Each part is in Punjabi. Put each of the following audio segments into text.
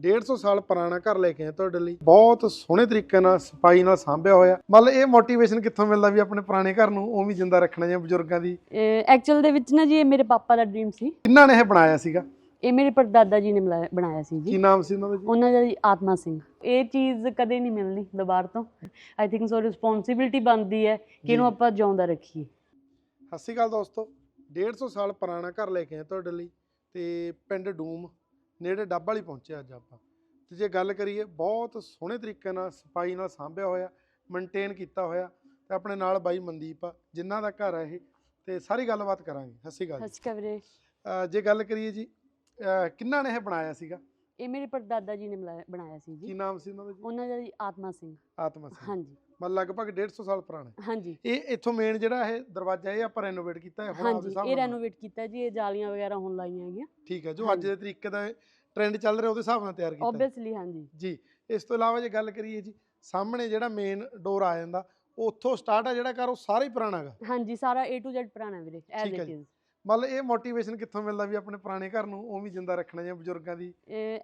150 ਸਾਲ ਪੁਰਾਣਾ ਘਰ ਲੈ ਕੇ ਆਏ ਤੁਹਾਡੇ ਲਈ। ਬਹੁਤ ਸੋਹਣੇ ਤਰੀਕੇ ਨਾਲ ਸਫ਼ਾਈ ਨਾਲ ਸਾਂਭਿਆ ਹੋਇਆ। ਮਤਲਬ ਇਹ ਮੋਟੀਵੇਸ਼ਨ ਕਿੱਥੋਂ ਮਿਲਦਾ ਵੀ ਆਪਣੇ ਪੁਰਾਣੇ ਘਰ ਨੂੰ ਉਵੇਂ ਜਿੰਦਾ ਰੱਖਣਾ ਜਾਂ ਬਜ਼ੁਰਗਾਂ ਦੀ? ਐਕਚੁਅਲ ਦੇ ਵਿੱਚ ਨਾ ਜੀ ਇਹ ਮੇਰੇ ਪਾਪਾ ਦਾ ਡ੍ਰੀਮ ਸੀ। ਕਿੰਨਾਂ ਨੇ ਇਹ ਬਣਾਇਆ ਸੀਗਾ? ਇਹ ਮੇਰੇ ਪਰਦਾਦਾ ਜੀ ਨੇ ਬਣਾਇਆ- ਸੀ ਕੀ ਜੀ ਨਾਮ ਸੀ ਉਹਨਾਂ ਦਾ ਜੀ? ਉਹਨਾਂ ਦਾ ਜੀ ਆਤਮਾ ਸਿੰਘ। ਇਹ ਚੀਜ਼ ਕਦੇ ਨਹੀਂ ਮਿਲਣੀ ਦੁਬਾਰਾ ਤੋਂ। ਆਈ ਥਿੰਕ ਸੋ ਰਿਸਪੌਂਸਿਬਿਲਟੀ ਬਣਦੀ ਹੈ ਕਿ ਇਹਨੂੰ। ਆਪਾਂ ਜਿਉਂਦਾ ਰੱਖੀਏ। ਸਤਿ ਸ਼੍ਰੀ ਅਕਾਲ ਦੋਸਤੋ। 150 ਸਾਲ ਪੁਰਾਣਾ ਘਰ ਲੈ ਕੇ ਆਏ ਤੁਹਾਡੇ ਲਈ ਤੇ ਪਿੰਡ ਡੂਮ। ਨੇੜੇ ਡੱਬ ਵਾਲੀ ਪਹੁੰਚੇ ਅੱਜ ਆਪਾਂ। ਤੇ ਜੇ ਗੱਲ ਕਰੀਏ ਬਹੁਤ ਸੋਹਣੇ ਤਰੀਕੇ ਨਾਲ ਸਫ਼ਾਈ ਨਾਲ ਸਾਂਭਿਆ ਹੋਇਆ ਮੇਨਟੇਨ ਕੀਤਾ ਹੋਇਆ ਤੇ ਆਪਣੇ ਨਾਲ ਬਾਈ ਮਨਦੀਪ ਆ ਜਿਨ੍ਹਾਂ ਦਾ ਘਰ ਆ ਇਹ। ਤੇ ਸਾਰੀ ਗੱਲਬਾਤ ਕਰਾਂਗੇ। ਸਤਿ ਸ਼੍ਰੀ ਅਕਾਲ। ਸੱਚ ਕਵਰੇ ਅਹ ਜੇ ਗੱਲ ਕਰੀਏ ਜੀ ਅਹ ਕਿਹਨਾਂ ਨੇ ਇਹ ਬਣਾਇਆ ਸੀਗਾ? ਇਹ ਮੇਰੇ ਪਰਦਾਦਾ ਜੀ ਨੇ ਬਣਾਇਆ- ਬਣਾਇਆ ਸੀ ਕੀ ਜੀ ਨਾਮ ਸੀ ਉਹਨਾਂ ਦਾ ਜੀ? ਉਹਨਾਂ ਦਾ ਜੀ ਆਤਮਾ ਸਿੰਘ। ਆਤਮਾ ਸਿੰਘ। ਹਾਂਜੀ। ਮਤਲਬ ਲਗਭਗ 150 ਸਾਲ ਪੁਰਾਣਾ। ਹਾਂਜੀ। ਇਹ ਇੱਥੋਂ ਮੇਨ ਜਿਹੜਾ ਇਹ ਦਰਵਾਜ਼ਾ ਇਹ ਆਪਾਂ ਰੈਨੋਵੇਟ ਕੀਤਾ ਹੈ ਹੁਣ ਆਪਦੇ ਹਾਂਜੀ ਹਿਸਾਬ ਇਹ ਨਾਲ ਰੈਨੋਵੇਟ ਕੀਤਾ ਜੀ ਇਹ ਜਾਲੀਆਂ ਵਗੈਰਾ ਹੁਣ ਲਾਈਆਂ ਹੈਗੀਆਂ। ਠੀਕ ਹੈ ਜੋ ਅੱਜ ਦੇ ਤਰੀਕੇ ਦਾ ਟ੍ਰੈਂਡ ਚੱਲ ਰਿਹਾ ਉਹਦੇ ਹਿਸਾਬ ਨਾਲ ਤਿਆਰ ਕੀਤਾ। ਹੈ। ਆਬਵੀਅਸਲੀ ਹਾਂਜੀ। ਜੀ ਇਸ ਤੋਂ ਇਲਾਵਾ ਜੇ ਗੱਲ ਕਰੀਏ ਜੀ ਸਾਹਮਣੇ ਜਿਹੜਾ ਮੇਨ ਡੋਰ ਆ ਜਾਂਦਾ ਉੱਥੋਂ ਸਟਾਰਟ ਆ ਜਿਹੜਾ ਘਰ ਉਹ ਸਾਰਾ ਹੀ ਪੁਰਾਣਾ ਹੈਗਾ। ਹਾਂਜੀ ਸਾਰਾ A to Z ਪੁਰਾਣਾ ਵੀਰੇ ਐਜ਼ ਠੀਕ ਹੈ ਇਟ ਜੀ। ਇਜ਼ ਮਤਲਬ ਇਹ ਮੋਟੀਵੇਸ਼ਨ ਕਿੱਥੋਂ ਮਿਲਦਾ ਵੀ ਆਪਣੇ ਪੁਰਾਣੇ ਘਰ ਨੂੰ ਉਵੇਂ ਜਿੰਦਾ ਰੱਖਣਾ ਜਾਂ ਬਜ਼ੁਰਗਾਂ ਦੀ?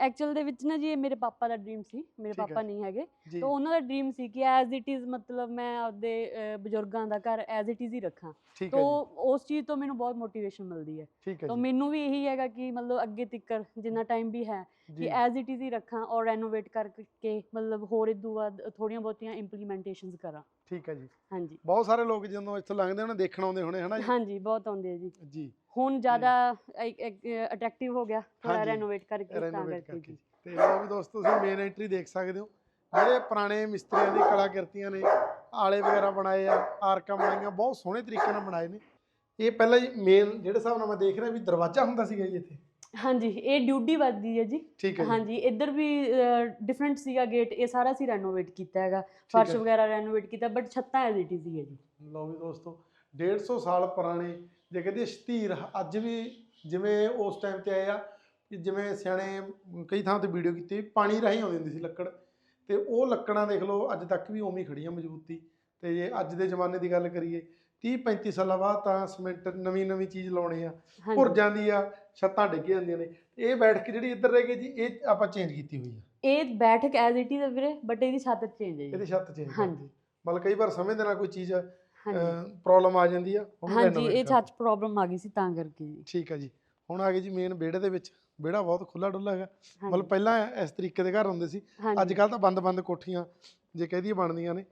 ਐਕਚੁਅਲ ਦੇ ਵਿੱਚ ਨਾ ਜੀ ਇਹ ਮੇਰੇ ਪਾਪਾ ਦਾ ਡ੍ਰੀਮ ਸੀ ਮੇਰੇ। ਪਾਪਾ ਨਹੀਂ ਹੈਗੇ। ਤਾਂ ਉਹਨਾਂ ਦਾ ਡ੍ਰੀਮ ਸੀ ਕਿ ਐਜ਼ ਇਟ ਇਜ਼ ਮਤਲਬ ਮੈਂ ਆਪਦੇ ਬਜ਼ੁਰਗਾਂ ਦਾ ਘਰ ਐਜ਼ ਇਟ ਇਜ਼ ਹੀ ਰੱਖਾਂ। ਤਾਂ ਉਸ ਚੀਜ਼ ਤੋਂ ਮੈਨੂੰ ਬਹੁਤ ਮੋਟੀਵੇਸ਼ਨ ਮਿਲਦੀ ਹੈ। ਤਾਂ ਮੈਨੂੰ ਵੀ ਇਹੀ ਹੈਗਾ ਕਿ ਮਤਲਬ ਅੱਗੇ ਤੱਕਰ ਜਿੰਨਾ ਟਾਈਮ ਵੀ ਹੈ ਕਿ ਐਜ਼ ਇਟ ਇਜ਼ ਹੀ ਰੱਖਾਂ ਔਰ ਰੈਨੋਵੇਟ ਕਰਕੇ ਮਤਲਬ ਹੋਰ ਇਦੋਂ ਬਾਅਦ ਥੋੜੀਆਂ ਬਹੁਤੀਆਂ ਇੰਪਲੀਮੈਂਟੇਸ਼ਨਸ ਕਰਾਂ। ਠੀਕ ਹੈ ਜੀ। ਹਾਂਜੀ। ਬਹੁਤ ਸਾਰੇ ਲੋਕ ਜਦੋਂ ਇੱਥੋਂ ਲੰਘਦੇ ਉਹਨਾਂ ਦੇਖਣ ਆਉਂਦੇ ਹੋਣੇ ਹਨਾ ਜੀ? ਹਾਂਜੀ ਬਹੁਤ ਆਉਂਦੇ ਆ ਜੀ। ਜੀ। ਹੁਣ ਜ਼ਿਆਦਾ ਅਟਰੈਕਟਿਵ ਹੋ ਗਿਆ ਥੋੜਾ ਰੈਨੋਵੇਟ ਕਰਕੇ ਤਾਂ ਕਰਕੇ ਤੇ ਲਓ ਵੀ ਦੋਸਤੋ ਤੁਸੀਂ ਮੇਨ ਐਂਟਰੀ ਦੇਖ ਸਕਦੇ ਹੋ। ਜਿਹੜੇ ਪੁਰਾਣੇ ਮਿਸਤਰੀਆਂ ਦੀ ਕਲਾਕ੍ਰਿਤੀਆਂ ਨੇ ਆਲੇ ਵਗੈਰਾ ਬਣਾਏ ਆ ਆਰਕਾਂ ਬਣਾਈਆਂ ਬਹੁਤ ਸੋਹਣੇ ਤਰੀਕੇ ਨਾਲ ਬਣਾਏ ਨੇ। ਇਹ ਪਹਿਲਾਂ ਜੀ ਮੇਨ ਜਿਹੜੇ ਹਿਸਾਬ ਨਾਲ ਮੈਂ ਦੇਖ ਰਿਹਾ ਵੀ ਦਰਵਾਜ਼ਾ ਹੁੰਦਾ ਸੀਗਾ ਜੀ ਇੱਥੇ। ਹਾਂਜੀ ਇਹ ਡਿਊਟੀ ਵੱਜਦੀ ਹੈ ਜੀ। ਠੀਕ ਹੈ ਜੀ। ਹਾਂਜੀ ਇੱਧਰ ਵੀ ਡਿਫਰੈਂਟ ਸੀਗਾ ਗੇਟ ਇਹ ਸਾਰਾ ਸੀ ਰੈਨੋਵੇਟ ਕੀਤਾ ਹੈਗਾ। ਫਰਸ਼। ਵਗੈਰਾ ਰੈਨੋਵੇਟ ਕੀਤਾ ਬਟ ਛੱਤਾਂ ਐਜ਼ ਇਟ ਇਜ਼ ਹੀ ਹੈ ਜੀ। ਲਓ ਵੀ ਦੋਸਤੋ 150 ਸਾਲ ਪੁਰਾਣੇ ਜੇ ਕਹਿੰਦੇ ਸ਼ਤੀਰ ਅੱਜ ਵੀ ਜਿਵੇਂ ਉਸ ਟਾਈਮ ਤੇ ਆਏ ਆ ਕਿ ਜਿਵੇਂ ਸਿਆਣੇ ਕਈ ਥਾਂ ਤੇ ਵੀਡੀਓ ਕੀਤੀ ਪਾਣੀ ਰਾਹੀਂ ਆਉਂਦੀ ਹੁੰਦੀ ਸੀ ਲੱਕੜ। ਤੇ ਉਹ ਲੱਕੜਾਂ ਦੇਖ ਲਓ ਅੱਜ ਤੱਕ ਵੀ ਉਵੇਂ ਹੀ ਖੜੀਆਂ ਮਜ਼ਬੂਤੀ। ਤੇ ਜੇ ਅੱਜ ਦੇ ਜ਼ਮਾਨੇ ਦੀ ਗੱਲ ਕਰੀਏ 30 35 ਸਾਲਾਂ ਬਾਅਦ ਤਾਂ ਸੀਮੈਂਟ ਨਵੀਂ ਨਵੀਂ ਚੀਜ਼ ਲਾਉਣੀ ਆ ਭੁਰ ਜਾਂਦੀ ਆ ਛੱਤਾਂ ਡਿੱਗ ਜਾਂਦੀਆਂ ਨੇ। ਇਹ ਬੈਠ ਕੇ ਜਿਹੜੀ ਇੱਧਰ ਰਹਿ ਗਈ ਜੀ ਇਹ ਆਪਾਂ ਚੇਂਜ ਕੀਤੀ ਹੋਈ ਆ। ਇਹ ਬੈਠਕ ਐਜ਼ ਇਟ ਇਜ਼ ਹੈ ਵੀਰੇ ਬਟ ਇਹਦੀ ਛੱਤ ਚੇਂਜ ਹੈ ਇਹਦੀ ਛੱਤ ਚੇਂਜ ਹਾਂਜੀ। ਮਤਲਬ ਕਈ ਵਾਰ ਸਮੇਂ ਦੇ ਨਾਲ ਕੋਈ ਚੀਜ਼ ਪ੍ਰੋਬਲਮ ਆ ਜਾਂਦੀ ਆ ਹਾਂਜੀ ਇਹ ਛੱਤ ਪ੍ਰੋਬਲਮ ਆ ਗਈ ਸੀ ਤਾਂ ਕਰਕੇ ਜੀ। ਠੀਕ ਹੈ ਜੀ। ਹੁਣ ਆ ਗਏ ਜੀ ਮੇਨ ਵਿਹੜੇ ਦੇ ਵਿੱਚ। ਵਿਹੜਾ ਬਹੁਤ ਖੁੱਲਾ ਡੁੱਲਾ ਹੈਗਾ। ਮਤਲਬ ਪਹਿਲਾਂ ਇਸ ਤਰੀਕੇ ਦੇ ਘਰ ਹੁੰਦੇ ਸੀ। ਅੱਜ ਕੱਲ ਤਾਂ ਬੰਦ-ਬੰਦ ਕੋਠੀਆਂ ਜੇ ਕਹਦੀ ਬਣਦੀਆਂ ਨੇ।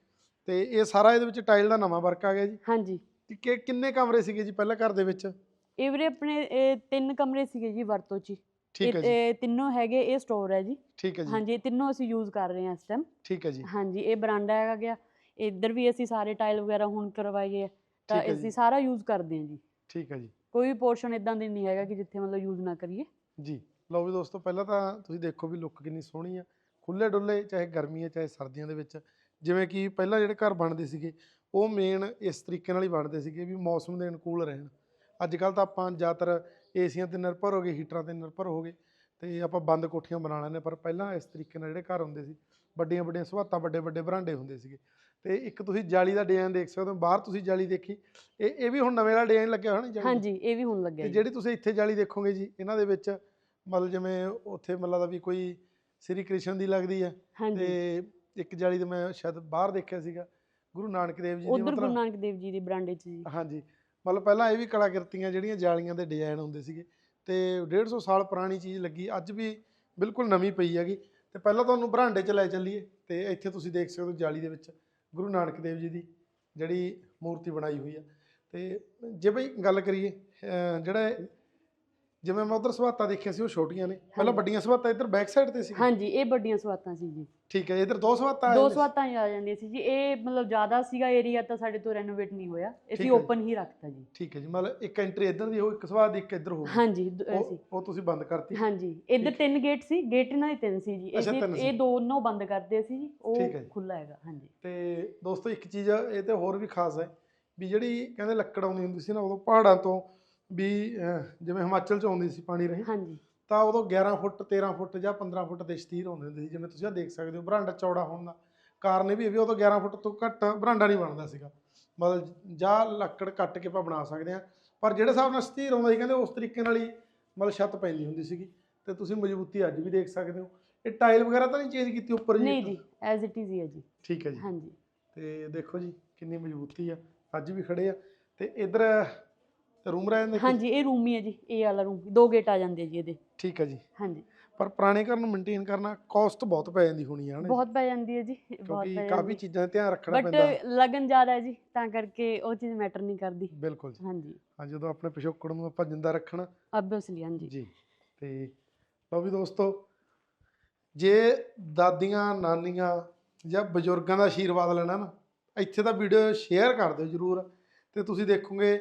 ਤੇ ਇਹ ਸਾਰਾ ਇਹਦੇ ਵਿੱਚ ਟਾਈਲ ਦਾ ਨਵਾਂ ਵਰਕ ਆ ਗਿਆ ਜੀ। ਹਾਂਜੀ। ਤੇ ਕਿ ਕਿੰਨੇ ਕਮਰੇ ਸੀਗੇ ਜੀ ਪਹਿਲਾਂ ਘਰ ਦੇ ਵਿੱਚ? ਇਹ ਵੀਰੇ ਆਪਣੇ ਇਹ ਤਿੰਨ ਕਮਰੇ ਸੀਗੇ ਜੀ ਵਰਤੋਂ ਚ ਹੀ। ਠੀਕ ਹੈ ਇਹ ਜੀ। ਇਹ ਤਿੰਨੋਂ ਹੈਗੇ ਇਹ ਸਟੋਰ ਹੈ ਜੀ। ਠੀਕ ਹੈ ਜੀ। ਹਾਂਜੀ ਇਹ ਤਿੰਨੋਂ ਅਸੀਂ ਯੂਜ਼ ਕਰ ਰਹੇ ਹਾਂ ਇਸ ਟਾਈਮ ਠੀਕ ਹੈ ਜੀ। ਹਾਂਜੀ ਇਹ ਬਰਾਂਡਾ ਹੈਗਾ ਗਿਆ। ਇੱਧਰ ਵੀ ਅਸੀਂ ਸਾਰੇ ਟਾਈਲ ਵਗੈਰਾ ਹੁਣ ਕਰਵਾਏ ਹੈ ਤਾਂ ਠੀਕ ਹੈ ਜੀ। ਅਸੀਂ ਸਾਰਾ ਯੂਜ਼ ਕਰਦੇ ਹਾਂ ਜੀ। ਠੀਕ ਹੈ ਜੀ। ਕੋਈ ਵੀ ਪੋਰਸ਼ਨ ਇਦਾਂ ਦੀ ਨਹੀਂ ਹੈਗਾ ਕਿ ਜਿੱਥੇ ਮਤਲਬ ਯੂਜ਼ ਨਾ ਕਰੀਏ। ਜੀ। ਲਓ ਵੀ ਦੋਸਤੋ ਪਹਿਲਾਂ ਤਾਂ ਤੁਸੀਂ ਦੇਖੋ ਵੀ ਲੁੱਕ ਕਿੰਨੀ ਸੋਹਣੀ ਆ। ਖੁੱਲੇ ਡੁੱਲੇ ਚਾਹੇ ਗਰਮੀਆਂ ਚਾਹੇ ਸਰਦੀਆਂ ਦੇ ਵਿੱਚ। ਜਿਵੇਂ ਕਿ ਪਹਿਲਾਂ ਜਿਹੜੇ ਘਰ ਬਣਦੇ ਸੀਗੇ ਉਹ ਮੇਨ ਇਸ ਤਰੀਕੇ ਨਾਲ ਹੀ ਬਣਦੇ ਸੀਗੇ ਵੀ ਮੌਸਮ ਦੇ ਅਨੁਕੂਲ ਰਹਿਣ ਅੱਜ ਕੱਲ ਤਾਂ ਆਪਾਂ ਜ਼ਿਆਦਾਤਰ ਏਸੀਆਂ ਤੇ ਨਿਰਭਰ ਹੋ ਗਏ ਹੀਟਰਾਂ ਤੇ ਨਿਰਭਰ ਹੋ ਗਏ ਤੇ ਆਪਾਂ ਬੰਦ ਕੋਠੀਆਂ ਬਣਾ ਲੈਂਦੇ ਪਰ ਪਹਿਲਾਂ ਇਸ ਤਰੀਕੇ ਨਾਲ ਜਿਹੜੇ ਘਰ ਹੁੰਦੇ ਸੀ ਵੱਡੀਆਂ ਵੱਡੀਆਂ ਸੁਹਾਤਾਂ ਵੱਡੇ ਵੱਡੇ ਬਰਾਂਡੇ ਹੁੰਦੇ ਸੀਗੇ ਤੇ ਇੱਕ ਤੁਸੀਂ ਜਾਲੀ ਦਾ ਡਿਜ਼ਾਈਨ ਦੇਖ ਸਕਦੇ ਹੋ ਬਾਹਰ ਤੁਸੀਂ ਜਾਲੀ ਦੇਖੀ ਇਹ ਇਹ ਵੀ ਹੁਣ ਨਵੇਂ ਵਾਲਾ ਡਿਜ਼ਾਈਨ ਲੱਗਿਆ ਜਾਲੀ ਦਾ? ਹਾਂਜੀ ਇਹ ਵੀ ਹੁਣ ਲੱਗਿਆ ਤੇ ਜੀ। ਜਿਹੜੀ ਤੁਸੀਂ ਇੱਥੇ ਜਾਲੀ ਦੇਖੋਗੇ ਜੀ ਇਹਨਾਂ ਦੇ ਵਿੱਚ ਮਤਲਬ ਜਿਵੇਂ ਉੱਥੇ ਮਤਲਬ ਦਾ ਵੀ ਕੋਈ ਸ੍ਰੀ ਕ੍ਰਿਸ਼ਨ ਦੀ ਲੱਗਦੀ ਹੈ ਤੇ ਇੱਕ ਜਾਲੀ ਤੇ ਮੈਂ ਸ਼ਾਇਦ ਬਾਹਰ ਦੇਖਿਆ ਸੀਗਾ ਗੁਰੂ ਨਾਨਕ ਦੇਵ ਜੀ ਦੀ ਉਧਰ ਗੁਰੂ ਨਾਨਕ ਦੇਵ ਜੀ ਦੇ ਬਰਾਂਡੇ 'ਚ ਜੀ। ਹਾਂਜੀ ਮਤਲਬ ਪਹਿਲਾਂ ਇਹ ਵੀ ਕਲਾਕ੍ਰਿਤੀਆਂ ਜਿਹੜੀਆਂ ਜਾਲੀਆਂ ਦੇ ਡਿਜ਼ਾਈਨ ਹੁੰਦੇ ਸੀਗੇ ਤੇ 150 ਸਾਲ ਪੁਰਾਣੀ ਚੀਜ਼ ਲੱਗੀ ਅੱਜ ਵੀ ਬਿਲਕੁਲ ਨਵੀਂ ਪਈ ਹੈਗੀ ਤੇ ਪਹਿਲਾਂ ਤੁਹਾਨੂੰ ਬਰਾਂਡੇ 'ਚ ਲੈ ਚੱਲੀਏ ਤੇ ਇੱਥੇ ਤੁਸੀਂ ਦੇਖ ਸਕਦੇ ਹੋ ਜਾਲੀ ਦੇ ਵਿੱਚ ਗੁਰੂ ਨਾਨਕ ਦੇਵ ਜੀ ਦੀ ਜਿਹੜੀ ਮੂਰਤੀ ਬਣਾਈ ਹੋਈ ਆ। ਤੇ ਜੇ ਬਈ ਗੱਲ ਕਰੀਏ ਜਿਹੜਾ ਜਿਵੇਂ ਮੈਂ ਉਧਰ ਸਵਾਤਾਂ ਦੇਖੀਆਂ ਸੀ ਉਹ ਛੋਟੀਆਂ ਨੇ। ਪਹਿਲਾਂ। ਵੱਡੀਆਂ ਸਵਾਤਾਂ ਇੱਧਰ ਬੈਕ ਸਾਈਡ ਤੇ ਸੀ ਹਾਂਜੀ ਇਹ ਵੱਡੀਆਂ ਸਵਾਤਾਂ ਸੀ ਜੀ। ਠੀਕ ਹੈ ਇੱਧਰ ਦੋ ਸਵਾਤਾਂ ਆ ਦੋ? ਸਵਾਤਾਂ ਹੀ ਆ ਜਾਂਦੀਆਂ ਸੀ ਜੀ। ਇਹ ਮਤਲਬ ਜ਼ਿਆਦਾ ਸੀਗਾ ਏਰੀਆ ਤਾਂ ਸਾਡੇ ਤੋਂ ਰੈਨੋਵੇਟ ਨਹੀਂ ਹੋਇਆ। ਅਸੀਂ। ਓਪਨ ਹੀ ਰੱਖਤਾ ਜੀ। ਠੀਕ ਹੈ ਜੀ ਮਤਲਬ ਇੱਕ ਐਂਟਰੀ ਇੱਧਰ ਦੀ ਹੋ ਇੱਕ ਸਵਾਤ ਦੀ ਇੱਕ ਇੱਧਰ ਹੋ ਹਾਂਜੀ ਉਹ ਤੁਸੀਂ ਬੰਦ ਕਰਤੀ। ਹਾਂਜੀ ਇੱਧਰ। ਤਿੰਨ ਗੇਟ ਸੀ। ਗੇਟ ਇਹਨਾਂ ਦੇ ਤਿੰਨ ਸੀ ਜੀ। ਇਹ ਦੋਨੋਂ ਬੰਦ ਕਰਦੇ ਸੀ ਜੀ। ਉਹ। ਖੁੱਲਾ ਹੈਗਾ ਹਾਂਜੀ। ਤੇ ਦੋਸਤੋ ਇੱਕ ਚੀਜ਼ ਇਹ ਤੇ ਹੋਰ ਵੀ ਖਾਸ ਹੈ ਵੀ ਜਿਹੜੀ ਕਹਿੰਦੇ ਲੱਕੜ ਆਉਂਦੀ ਹੁੰਦੀ ਸੀ ਨਾ ਉਦੋਂ ਪਹਾੜਾਂ ਤੋਂ ਵੀ ਅਹ, ਜਿਵੇਂ ਹਿਮਾਚਲ ਚ ਆਉਂਦੀ ਸੀ ਪਾਣੀ ਰਹੀ ਹਾਂਜੀ। ਤਾਂ ਉਦੋਂ 11 ਫੁੱਟ 13 ਫੁੱਟ ਜਾਂ 15 ਫੁੱਟ ਦੇ ਸ਼ਤੀਰ ਆਉਂਦੇ ਹੁੰਦੇ ਸੀ ਜਿਵੇਂ ਤੁਸੀਂ ਆ ਦੇਖ ਸਕਦੇ ਹੋ ਬਰਾਂਡਾ ਚੌੜਾ ਹੋਣ ਦਾ ਕਾਰਨ ਇਹ ਵੀ ਹੈ ਵੀ ਉਦੋਂ 11 ਫੁੱਟ ਤੋਂ ਘੱਟ ਬਰਾਂਡਾ ਨਹੀਂ ਬਣਦਾ ਸੀਗਾ। ਮਤਲਬ ਜਾਂ ਲੱਕੜ ਕੱਟ ਕੇ ਆਪਾਂ ਬਣਾ ਸਕਦੇ ਹਾਂ ਪਰ ਜਿਹੜੇ ਹਿਸਾਬ ਨਾਲ ਸ਼ਤੀਰ ਆਉਂਦਾ ਸੀ ਕਹਿੰਦੇ ਉਸ ਤਰੀਕੇ ਨਾਲ ਹੀ ਮਤਲਬ ਛੱਤ ਪੈਂਦੀ ਹੁੰਦੀ ਸੀਗੀ। ਤੇ ਤੁਸੀਂ ਮਜ਼ਬੂਤੀ ਅੱਜ ਵੀ ਦੇਖ ਸਕਦੇ ਹੋ। ਇਹ ਟਾਈਲ ਵਗੈਰਾ ਤਾਂ ਨਹੀਂ ਚੇਂਜ ਕੀਤੀ ਉੱਪਰ ਜੀ? ਨਹੀਂ ਜੀ ਐਜ਼ ਇਟ ਇਜ਼ ਹੀ ਹੈ ਜੀ। ਠੀਕ ਹੈ ਜੀ। ਹਾਂਜੀ। ਤੇ ਦੇਖੋ ਜੀ ਕਿੰਨੀ ਮਜ਼ਬੂਤੀ ਆ। ਅੱਜ ਵੀ ਖੜੇ ਆ। ਤੇ ਇਧਰ ਰੂਮ ਰਹਿ ਜਾਂਦੇ ਹਾਂਜੀ ਇਹ ਰੂਮ ਹੀ ਹੈ ਜੀ ਇਹ ਵਾਲਾ ਰੂਮ ਦੋ ਗੇਟ ਆ ਜਾਂਦੇ ਜੀ ਇਹਦੇ। ਠੀਕ ਹੈ ਜੀ। ਹਾਂਜੀ। ਪਰ ਪੁਰਾਣੇ ਘਰ ਨੂੰ ਮੇਨਟੇਨ ਕਰਨਾ ਕਾਸਟ ਬਹੁਤ ਪੈ ਜਾਂਦੀ ਹੋਣੀ ਆ ਹਨਾ ਜੀ? ਬਹੁਤ ਪੈ ਜਾਂਦੀ ਹੈ ਜੀ ਬਹੁਤ ਕਿਉਂਕਿ ਪੈ ਕਾਫੀ ਚੀਜ਼ਾਂ ਦਾ ਧਿਆਨ ਰੱਖਣਾ ਬਟ ਪੈਂਦਾ। ਲਗਨ ਜ਼ਿਆਦਾ ਹੈ ਜੀ ਤਾਂ ਕਰਕੇ ਉਹ ਚੀਜ਼ ਮੈਟਰ ਨਹੀਂ ਕਰਦੀ। ਬਿਲਕੁਲ ਜੀ। ਹਾਂਜੀ। ਹਾਂ ਜਦੋਂ ਆਪਣੇ ਪਿਛੋਕੜ ਨੂੰ ਆਪਾਂ ਜਿੰਦਾ ਰੱਖਣਾ। ਆਬਵੀਅਸਲੀ ਹਾਂਜੀ। ਜੀ। ਤੇ ਲਓ ਵੀ ਦੋਸਤੋ ਜੇ ਦਾਦੀਆਂ ਨਾਨੀਆਂ ਜਾਂ ਬਜ਼ੁਰਗਾਂ ਦਾ ਆਸ਼ੀਰਵਾਦ ਲੈਣਾ ਨਾ ਇੱਥੇ ਤਾਂ ਵੀਡੀਓ ਸ਼ੇਅਰ ਕਰ ਦਿਓ ਜਰੂਰ। ਤੇ ਤੁਸੀਂ ਦੇਖੋਗੇ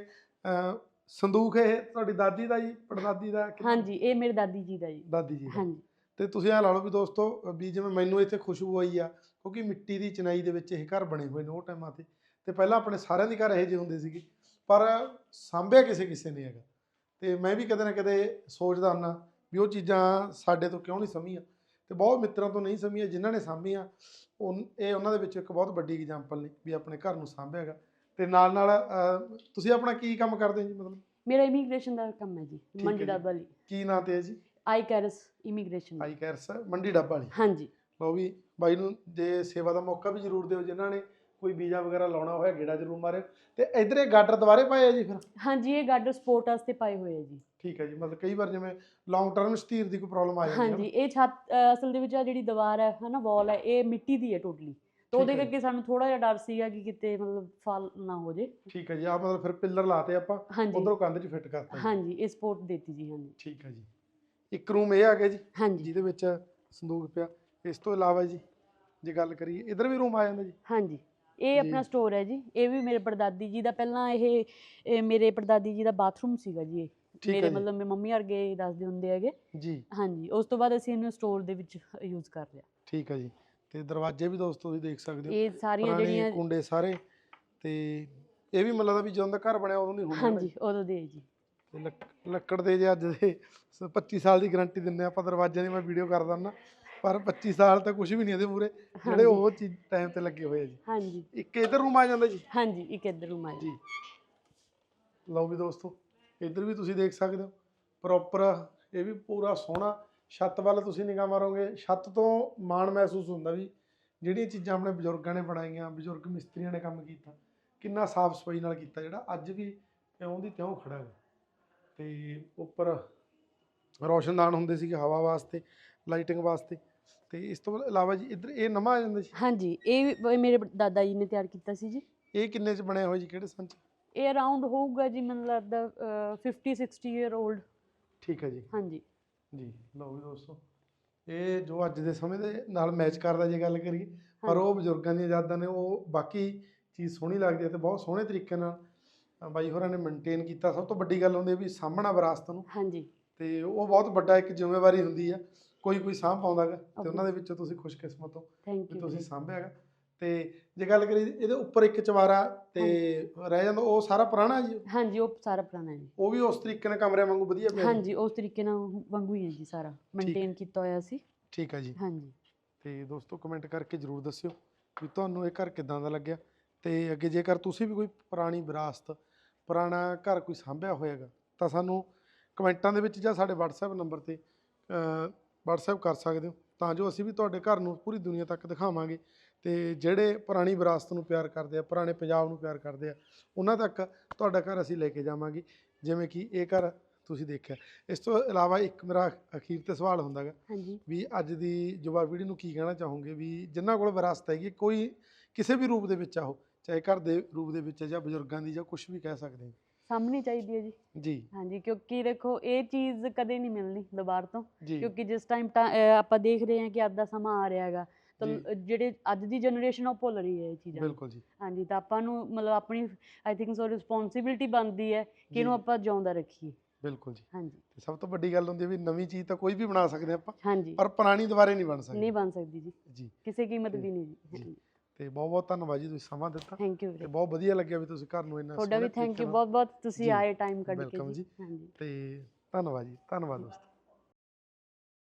ਅਹ, ਸੰਦੂਕ ਇਹ ਤੁਹਾਡੀ ਦਾਦੀ ਦਾ ਜੀ ਪੜਦਾਦੀ ਦਾ? ਹਾਂਜੀ ਇਹ ਮੇਰੇ ਦਾਦੀ ਜੀ ਦਾ ਜੀ। ਦਾਦੀ ਜੀ ਦਾ। ਹਾਂਜੀ। ਤੇ ਤੁਸੀਂ ਇਹ ਲਾ ਲਓ ਵੀ ਦੋਸਤੋ ਵੀ ਜਿਵੇਂ ਮੈਨੂੰ ਇੱਥੇ ਖੁਸ਼ਬੂ ਆਈ ਆ ਕਿਉਂਕਿ ਮਿੱਟੀ ਦੀ ਚਿਨਾਈ ਦੇ ਵਿੱਚ ਇਹ ਘਰ ਬਣੇ ਹੋਏ ਨੇ ਉਹ ਟਾਈਮਾਂ ਤੇ। ਤੇ ਪਹਿਲਾਂ ਆਪਣੇ ਸਾਰਿਆਂ ਦੇ ਘਰ ਇਹੋ ਜਿਹੇ ਹੁੰਦੇ ਸੀਗੇ ਪਰ ਸਾਂਭਿਆ ਕਿਸੇ ਕਿਸੇ ਨੇ ਹੈਗਾ। ਤੇ ਮੈਂ ਵੀ ਕਦੇ ਨਾ ਕਦੇ ਸੋਚਦਾ ਹੁੰਦਾ ਵੀ ਉਹ ਚੀਜ਼ਾਂ ਸਾਡੇ ਤੋਂ ਕਿਉਂ ਨਹੀਂ ਸਮੀਆਂ? ਤੇ ਬਹੁਤ ਮਿੱਤਰਾਂ ਤੋਂ ਨਹੀਂ ਸਮੀਆਂ ਜਿਨ੍ਹਾਂ ਨੇ ਸਾਂਭੀਆਂ ਉਹ ਇਹ ਉਹਨਾਂ ਦੇ ਵਿੱਚ ਇੱਕ ਬਹੁਤ ਵੱਡੀ ਐਗਜ਼ਾਮਪਲ ਨੇ ਵੀ ਆਪਣੇ ਘਰ ਨੂੰ ਸਾਂਭਿਆ ਹੈਗਾ। ਤੇ ਨਾਲ ਨਾਲ ਤੁਸੀਂ ਆਪਣਾ ਕੀ ਕੰਮ ਕਰਦੇ ਹੋ ਜੀ ਮਤਲਬ? ਮੇਰਾ ਇਮੀਗ੍ਰੇਸ਼ਨ ਦਾ ਕੰਮ ਹੈ ਜੀ ਮੰਡੀ। ਡੱਬ ਵਾਲੀ। ਕੀ ਨਾਂ ਤੇ ਹੈ ਜੀ? ਆਈ ਕੈਰਸ ਇਮੀਗ੍ਰੇਸ਼ਨ ਆਈ ਕੈਰਸ ਮੰਡੀ ਡੱਬਾ ਵਾਲੀ। ਹਾਂਜੀ। ਲਓ ਵੀ ਬਾਈ ਨੂੰ ਜੇ ਸੇਵਾ ਦਾ ਮੌਕਾ ਵੀ ਜ਼ਰੂਰ ਦਿਓ ਜਿਨ੍ਹਾਂ ਨੇ ਕੋਈ ਵੀਜ਼ਾ ਵਗੈਰਾ ਲਾਉਣਾ ਹੋਇਆ ਗੇੜਾ ਜ਼ਰੂਰ ਮਾਰਿਓ। ਤੇ ਇਧਰ ਇਹ ਗਾਡਰ ਦੁਬਾਰੇ ਪਾਏ ਆ ਜੀ ਫਿਰ? ਹਾਂਜੀ ਇਹ ਗਾਰਡਰ ਸਪੋਰਟ ਵਾਸਤੇ ਪਾਏ ਹੋਏ ਆ ਜੀ। ਠੀਕ ਹੈ ਜੀ ਮਤਲਬ ਕਈ ਵਾਰ ਜਿਵੇਂ ਲੌਂਗ ਟਰਮ ਸਟੀਰ ਦੀ ਕੋਈ ਪ੍ਰੋਬਲਮ ਆ ਜਾਂਦੀ ਹੈ ਹਾਂਜੀ ਇਹ ਛੱਤ ਅਸਲ ਦੇ ਵਿੱਚ ਆ ਜਿਹੜੀ ਦੀਵਾਰ ਹੈ ਹਨਾ ਵਾਲ ਹੈ ਇਹ ਮਿੱਟੀ ਦੀ ਹੈ ਟੋਟਲੀ ਤਾਂ ਉਹਦੇ। ਕਰਕੇ ਸਾਨੂੰ ਥੋੜਾ ਜਿਹਾ ਡਰ ਸੀਗਾ ਕਿ ਕਿਤੇ ਮਤਲਬ ਫਾਲ ਨਾ ਹੋ ਜੇ। ਠੀਕ ਹੈ ਜੀ ਆ ਮਤਲਬ ਫਿਰ ਪਿੱਲਰ ਲਾਤੇ ਆਪਾਂ ਹਾਂਜੀ। ਉਧਰੋਂ ਕੰਧ 'ਚ ਫਿੱਟ ਕਰਤਾ ਜੀ। ਹਾਂਜੀ ਇਹ ਸਪੋਰਟ ਦਿੱਤੀ ਜੀ ਹਾਂਜੀ। ਠੀਕ ਹੈ ਜੀ। ਇੱਕ ਰੂਮ ਇਹ ਆ ਗਿਆ ਜੀ ਹਾਂਜੀ। ਜਿਹਦੇ ਵਿੱਚ ਸੰਦੂਕ ਪਿਆ। ਇਸ ਤੋਂ ਇਲਾਵਾ ਜੀ ਜੇ ਗੱਲ ਕਰੀਏ ਇਧਰ ਵੀ ਰੂਮ ਆ ਜਾਂਦਾ ਜੀ? ਹਾਂਜੀ ਇਹ ਆਪਣਾ ਜੀ। ਸਟੋਰ ਹੈ ਜੀ। ਇਹ ਵੀ ਮੇਰੇ ਪੜਦਾਦੀ ਜੀ ਦਾ ਪਹਿਲਾਂ ਇਹ ਇਹ ਮੇਰੇ ਪੜਦਾਦੀ ਜੀ ਦਾ ਬਾਥਰੂਮ ਸੀਗਾ ਜੀ ਇਹ। ਠੀਕ ਮੇਰੇ ਹੈ ਜੀ। ਮਤਲਬ ਮੇਰੇ ਮੰਮੀ ਵਰਗੇ ਦੱਸਦੇ ਹੁੰਦੇ ਹੈਗੇ। ਜੀ। ਹਾਂਜੀ ਉਸ ਤੋਂ ਬਾਅਦ ਅਸੀਂ ਇਹਨੂੰ ਸਟੋਰ ਦੇ ਵਿੱਚ ਯੂਜ਼ ਕਰ ਲਿਆ। ਠੀਕ ਹੈ ਜੀ। ਤੇ ਦਰਵਾਜ਼ੇ ਵੀ ਦੋਸਤੋ ਤੁਸੀਂ ਦੇਖ ਸਕਦੇ ਹੋ। ਇਹ ਸਾਰੀਆਂ ਪੁਰਾਣੇ ਜਿਹੜੀਆਂ ਕੁੰਡੇ ਸਾਰੇ ਤੇ ਇਹ ਵੀ ਮੈਨੂੰ ਲੱਗਦਾ ਵੀ ਜਦੋਂ ਦਾ ਘਰ ਬਣਿਆ ਉਦੋਂ ਦੀ ਹੋਣੀ ਹੈ ਹਾਂਜੀ ਉਦੋਂ ਦੇ ਜੀ। ਤੇ ਲੱਕ- ਲੱਕੜ ਦੇ ਜੇ ਅੱਜ ਦੇ ਸ- 25 ਸਾਲ ਦੀ ਗਾਰੰਟੀ ਦਿੰਦੇ ਆ ਆਪਾਂ ਦਰਵਾਜ਼ਿਆਂ ਦੀ ਮੈਂ ਵੀਡੀਓ ਕਰਦਾ ਹੁੰਦਾ। ਪਰ 25 ਸਾਲ ਤਾਂ ਕੁਝ ਵੀ ਨਹੀਂ ਇਹਦੇ ਮੂਰੇ ਜਿਹੜੇ। ਉਹ ਚੀਜ਼ ਟਾਈਮ ਤੇ ਲੱਗੇ ਹੋਏ ਆ ਜੀ। ਹਾਂਜੀ। ਇੱਕ ਇਧਰ ਰੂਮ ਆ ਜਾਂਦਾ ਜੀ। ਹਾਂਜੀ ਇੱਕ ਇੱਧਰ ਰੂਮ ਆਇਆ ਜੀ। ਲਓ ਵੀ ਦੋਸਤੋ ਇੱਧਰ ਵੀ ਤੁਸੀਂ ਦੇਖ ਸਕਦੇ ਹੋ। ਪ੍ਰੋਪਰ ਇਹ ਵੀ ਪੂਰਾ ਸੋਹਣਾ ਛੱਤ ਵੱਲ ਤੁਸੀਂ ਨਿਗਾਹ ਮਾਰੋਗੇ ਛੱਤ ਤੋਂ ਮਾਣ ਮਹਿਸੂਸ ਹੁੰਦਾ ਵੀ ਜਿਹੜੀਆਂ ਚੀਜ਼ਾਂ ਆਪਣੇ ਬਜ਼ੁਰਗਾਂ ਨੇ ਬਣਾਈਆਂ ਬਜ਼ੁਰਗ ਮਿਸਤਰੀਆਂ ਨੇ ਕੰਮ ਕੀਤਾ ਕਿੰਨਾ ਸਾਫ਼ ਸਫ਼ਾਈ ਨਾਲ ਕੀਤਾ ਜਿਹੜਾ ਅੱਜ ਵੀ ਇਉਂ ਦੀ ਤਿਉਂ ਖੜਾ ਹੈ ਤੇ ਉੱਪਰ ਰੋਸ਼ਨਦਾਨ ਹੁੰਦੇ ਸੀਗੇ ਹਵਾ ਵਾਸਤੇ ਲਾਈਟਿੰਗ ਵਾਸਤੇ ਤੇ ਇਸ ਤੋਂ ਇਲਾਵਾ ਜੀ ਇੱਧਰ ਇਹ ਨਵਾਂ ਆ ਜਾਂਦਾ ਜੀ ਹਾਂਜੀ ਇਹ ਵੀ ਮੇਰੇ ਦਾਦਾ ਜੀ ਨੇ ਤਿਆਰ ਕੀਤਾ ਸੀ ਜੀ। ਇਹ ਕਿੰਨੇ ਚ ਬਣਿਆ ਹੋਇਆ ਜੀ ਕਿਹੜੇ ਸੰਨ ਚ? ਇਹ ਅਰਾਊਂਡ ਹੋਊਗਾ ਜੀ ਮੈਨੂੰ ਲੱਗਦਾ ਅ, 50 60 ਇਅਰ 올ਡ ਠੀਕ ਹੈ ਜੀ। ਹਾਂਜੀ। ਜੀ ਲਓ ਵੀ ਦੋਸਤੋ। ਇਹ ਜੋ ਅੱਜ ਦੇ ਸਮੇਂ ਦੇ ਨਾਲ ਮੈਚ ਕਰਦਾ ਜੇ ਗੱਲ ਕਰੀਏ ਪਰ। ਉਹ ਬਜ਼ੁਰਗਾਂ ਦੀਆਂ ਯਾਦਾਂ ਨੇ ਉਹ ਬਾਕੀ ਚੀਜ਼ ਸੋਹਣੀ ਲੱਗਦੀ ਹੈ ਤੇ ਬਹੁਤ ਸੋਹਣੇ ਤਰੀਕੇ ਨਾਲ ਬਾਈ ਹੋਰਾਂ ਨੇ ਮੇਨਟੇਨ ਕੀਤਾ। ਸਭ ਤੋਂ ਵੱਡੀ ਗੱਲ ਹੁੰਦੀ ਹੈ ਵੀ ਸਾਹਮਣਾ ਵਿਰਾਸਤ ਨੂੰ। ਹਾਂਜੀ। ਤੇ ਉਹ ਬਹੁਤ ਵੱਡਾ ਇੱਕ ਜ਼ਿੰਮੇਵਾਰੀ ਹੁੰਦੀ ਆ ਕੋਈ ਕੋਈ ਸਾਂਭ ਪਾਉਂਦਾਗਾ ਤੇ. ਉਹਨਾਂ ਦੇ ਵਿੱਚੋਂ ਤੁਸੀਂ ਖੁਸ਼ਕਿਸਮਤ ਹੋ ਯੂ ਤੁਸੀਂ ਸਾਂਭਿਆਗਾ ਤੇ ਜੇ ਗੱਲ ਕਰੀਏ ਇਹਦੇ ਉੱਪਰ ਇੱਕ ਚਵਾਰਾ ਤੇ ਰਹਿ ਜਾਂਦਾ ਉਹ ਸਾਰਾ ਪੁਰਾਣਾ ਜੀ? ਹਾਂਜੀ ਉਹ ਸਾਰਾ ਪੁਰਾਣਾ ਹੈ ਜੀ। ਉਹ ਵੀ ਉਸ ਤਰੀਕੇ ਨਾਲ ਕਮਰਿਆਂ ਵਾਂਗੂ ਵਧੀਆ ਪਿਆ? ਹਾਂਜੀ ਉਸ ਤਰੀਕੇ ਨਾਲ ਵਾਂਗੂ ਹੀ ਹੈ ਜੀ ਸਾਰਾ। ਮੇਨਟੇਨ ਕੀਤਾ ਹੋਇਆ ਸੀ। ਠੀਕ ਹੈ ਜੀ। ਹਾਂਜੀ। ਤੇ ਦੋਸਤੋ ਕਮੈਂਟ ਕਰਕੇ ਜਰੂਰ ਦੱਸਿਓ ਵੀ ਤੁਹਾਨੂੰ ਇਹ ਘਰ ਕਿਦਾਂ ਦਾ ਲੱਗਿਆ? ਤੇ ਅੱਗੇ ਜੇਕਰ ਤੁਸੀਂ ਵੀ ਕੋਈ ਪੁਰਾਣੀ ਵਿਰਾਸਤ ਪੁਰਾਣਾ ਘਰ ਕੋਈ ਸਾਂਭਿਆ ਹੋਏਗਾ ਤਾਂ ਸਾਨੂੰ ਕਮੈਂਟਾਂ ਦੇ ਵਿੱਚ ਜਾਂ ਸਾਡੇ WhatsApp ਨੰਬਰ ਤੇ WhatsApp ਕਰ ਸਕਦੇ ਹੋ। ਤਾਂ ਜੋ ਅਸੀਂ ਵੀ ਤੁਹਾਡੇ ਘਰ ਨੂੰ ਪੂਰੀ ਦੁਨੀਆ ਤੱਕ ਦਿਖਾਵਾਂਗੇ। ਤੇ ਜਿਹੜੇ ਪੁਰਾਣੀ ਵਿਰਾਸਤ ਨੂੰ ਪਿਆਰ ਕਰਦੇ ਆ ਪੁਰਾਣੇ ਪੰਜਾਬ ਨੂੰ ਪਿਆਰ ਕਰਦੇ ਆ ਉਹਨਾਂ ਤੱਕ ਤੁਹਾਡਾ ਘਰ ਅਸੀਂ ਲੈ ਕੇ ਜਾਵਾਂਗੇ। ਜਿਵੇਂ ਕਿ ਇਹ ਘਰ ਤੁਸੀਂ ਦੇਖਿਆ। ਇਸ ਤੋਂ ਇਲਾਵਾ ਇੱਕ ਮੇਰਾ ਅਖੀਰ ਤੇ ਸਵਾਲ ਹੁੰਦਾ ਗਾ ਹਾਂਜੀ। ਵੀ ਅੱਜ ਦੀ ਯੁਵਾ ਪੀੜ੍ਹੀ ਨੂੰ ਕੀ ਕਹਿਣਾ ਚਾਹੋਗੇ? ਵੀ ਜਿਨ੍ਹਾਂ ਕੋਲ ਵਿਰਾਸਤ ਹੈਗੀ ਕੋਈ ਕਿਸੇ ਵੀ ਰੂਪ ਦੇ ਵਿੱਚ ਆ ਉਹ ਚਾਹੇ ਘਰ ਦੇ ਰੂਪ ਦੇ ਵਿੱਚ ਜਾਂ ਬਜ਼ੁਰਗਾਂ ਦੀ ਜਾਂ ਕੁਝ ਵੀ ਕਹਿ ਸਕਦੇ ਹਾਂ। ਸਾਹਮਣੇ ਚਾਹੀਦੀ ਹੈ ਜੀ। ਜੀ। ਹਾਂਜੀ ਕਿਉਂਕਿ ਦੇਖੋ ਇਹ ਚੀਜ਼ ਕਦੇ ਨਹੀਂ ਮਿਲਣੀ ਦੁਬਾਰਾ ਤੋਂ। ਜੀ। ਕਿਉਂਕਿ ਜਿਸ ਟਾਈਮ ਆਪਾਂ ਦੇਖ ਰਹੇ ਹਾਂ ਕਿ ਅੱਜ ਦਾ ਸਮਾਂ ਆ ਰਿਹਾ ਹੈਗਾ। ਤਾਂ ਜਿਹੜੇ ਅੱਜ ਦੀ ਜਨਰੇਸ਼ਨ ਉਹ ਭੁੱਲ ਰਹੀ ਹੈ ਇਹ ਚੀਜ਼ਾਂ। ਬਿਲਕੁਲ ਜੀ। ਹਾਂਜੀ ਤਾਂ ਆਪਾਂ ਨੂੰ ਮਤਲਬ ਆਪਣੀ ਆਈ ਥਿੰਕ ਸੋ ਰਿਸਪੌਂਸਿਬਿਲਟੀ ਬਣਦੀ ਹੈ ਕਿ ਇਹਨੂੰ। ਆਪਾਂ ਜਿਉਂਦਾ ਰੱਖੀਏ। ਬਿਲਕੁਲ ਜੀ। ਹਾਂਜੀ। ਤੇ ਸਭ ਤੋਂ ਵੱਡੀ ਗੱਲ ਹੁੰਦੀ ਹੈ ਵੀ ਨਵੀਂ ਚੀਜ਼ ਤਾਂ ਕੋਈ ਵੀ ਬਣਾ ਸਕਦੇ ਆਪਾਂ ਹਾਂਜੀ। ਪਰ ਪੁਰਾਣੀ ਦੁਬਾਰੇ ਨਹੀਂ ਬਣ ਸਕਦੀ। ਨਹੀਂ ਬਣ ਸਕਦੀ ਜੀ। ਜੀ। ਕਿਸੇ ਕੀਮਤ ਵੀ ਨਹੀਂ ਜੀ। ਤੇ ਬਹੁਤ ਬਹੁਤ ਧੰਨਵਾਦ ਜੀ ਤੁਸੀਂ ਸਮਾਂ ਦਿੱਤਾ। ਥੈਂਕ ਯੂ ਤੇ ਬਹੁਤ ਵਧੀਆ ਲੱਗਿਆ ਵੀ ਤੁਸੀਂ ਘਰ ਨੂੰ ਇੰਨਾ ਤੁਹਾਡਾ ਵੀ ਥੈਂਕ ਯੂ ਬਹੁਤ ਬਹੁਤ ਤੁਸੀਂ ਆਏ ਟਾਈਮ ਕੱਢ ਕੇ ਜੀ। ਜੀ। ਹਾਂਜੀ। ਤੇ ਧੰਨਵਾਦ ਜੀ। ਧੰਨਵਾਦ ਦੋਸਤੋ।